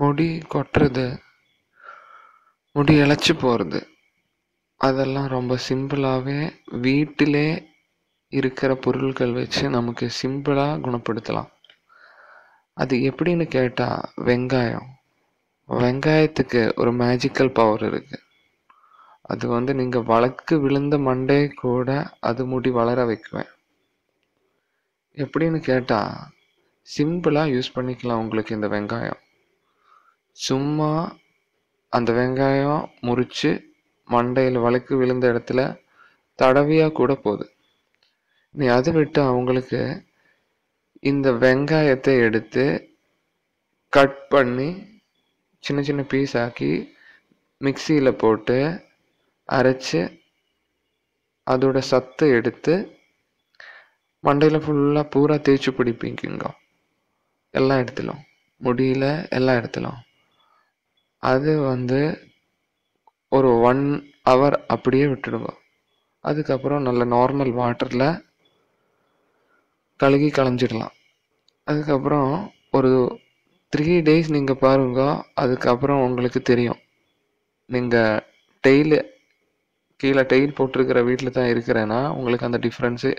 முடி கொட்டுறது முடி இழைச்சி போகிறது அதெல்லாம் ரொம்ப சிம்பிளாகவே வீட்டிலே இருக்கிற பொருட்கள் வச்சு நமக்கு சிம்பிளாக குணப்படுத்தலாம். அது எப்படின்னு கேட்டால் வெங்காயம். வெங்காயத்துக்கு ஒரு மேஜிக்கல் பவர் இருக்குது அது வந்து நீங்கள் வழக்கு விழுந்த மண்டே கூட அது முடி வளர வைக்குவேன். எப்படின்னு கேட்டால் சிம்பிளாக யூஸ் பண்ணிக்கலாம் உங்களுக்கு இந்த வெங்காயம். சும்மா அந்த வெங்காயம் முறித்து மண்டையில் வழுக்கு விழுந்த இடத்துல தடவியாக கூட போகுது நீ அதை விட்டு அவங்களுக்கு இந்த வெங்காயத்தை எடுத்து கட் பண்ணி சின்ன சின்ன பீஸ் ஆக்கி மிக்சியில் போட்டு அரைச்சி அதோட சத்தை எடுத்து மண்டையில் ஃபுல்லாக பூரா தேய்ச்சி பிடிப்பீங்க எல்லா இடத்துலும் முடியல எல்லா இடத்துலும் அது வந்து ஒரு ஒன் ஹவர் அப்படியே விட்டுடுங்க அதுக்கப்புறம் நல்ல நார்மல் வாட்டரில் கழுகி களைஞ்சிடலாம். அதுக்கப்புறம் ஒரு த்ரீ டேஸ் நீங்கள் பாருங்க அதுக்கப்புறம் உங்களுக்கு தெரியும். நீங்கள் டெய்லு கீழே டெய்ல் போட்டிருக்கிற வீட்டில் தான் இருக்கிறேன்னா உங்களுக்கு அந்த டிஃப்ரென்ஸு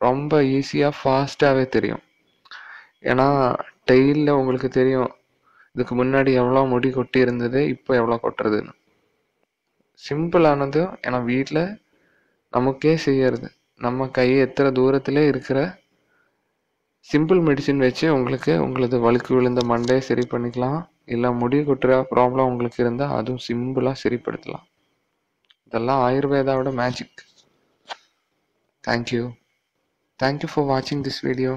ரொம்ப ஈஸியாக ஃபாஸ்ட்டாகவே தெரியும். ஏன்னா டெய்லில் உங்களுக்கு தெரியும் இதுக்கு முன்னாடி எவ்வளோ முடி கொட்டி இருந்தது இப்போ எவ்வளோ கொட்டுறதுன்னு. சிம்பிளானதும் ஏன்னா வீட்டில் நமக்கே செய்யறது. நம்ம கை எத்தனை தூரத்திலே இருக்கிற சிம்பிள் மெடிசின் வச்சு உங்களுக்கு உங்களது வழுக்கு விழுந்த மண்டையை சரி பண்ணிக்கலாம். இல்லை முடி கொட்டுற ப்ராப்ளம் உங்களுக்கு இருந்தால் அதுவும் சிம்பிளாக சரிப்படுத்தலாம். இதெல்லாம் ஆயுர்வேதாவோட magic thank you thank you for வாட்சிங் திஸ் வீடியோ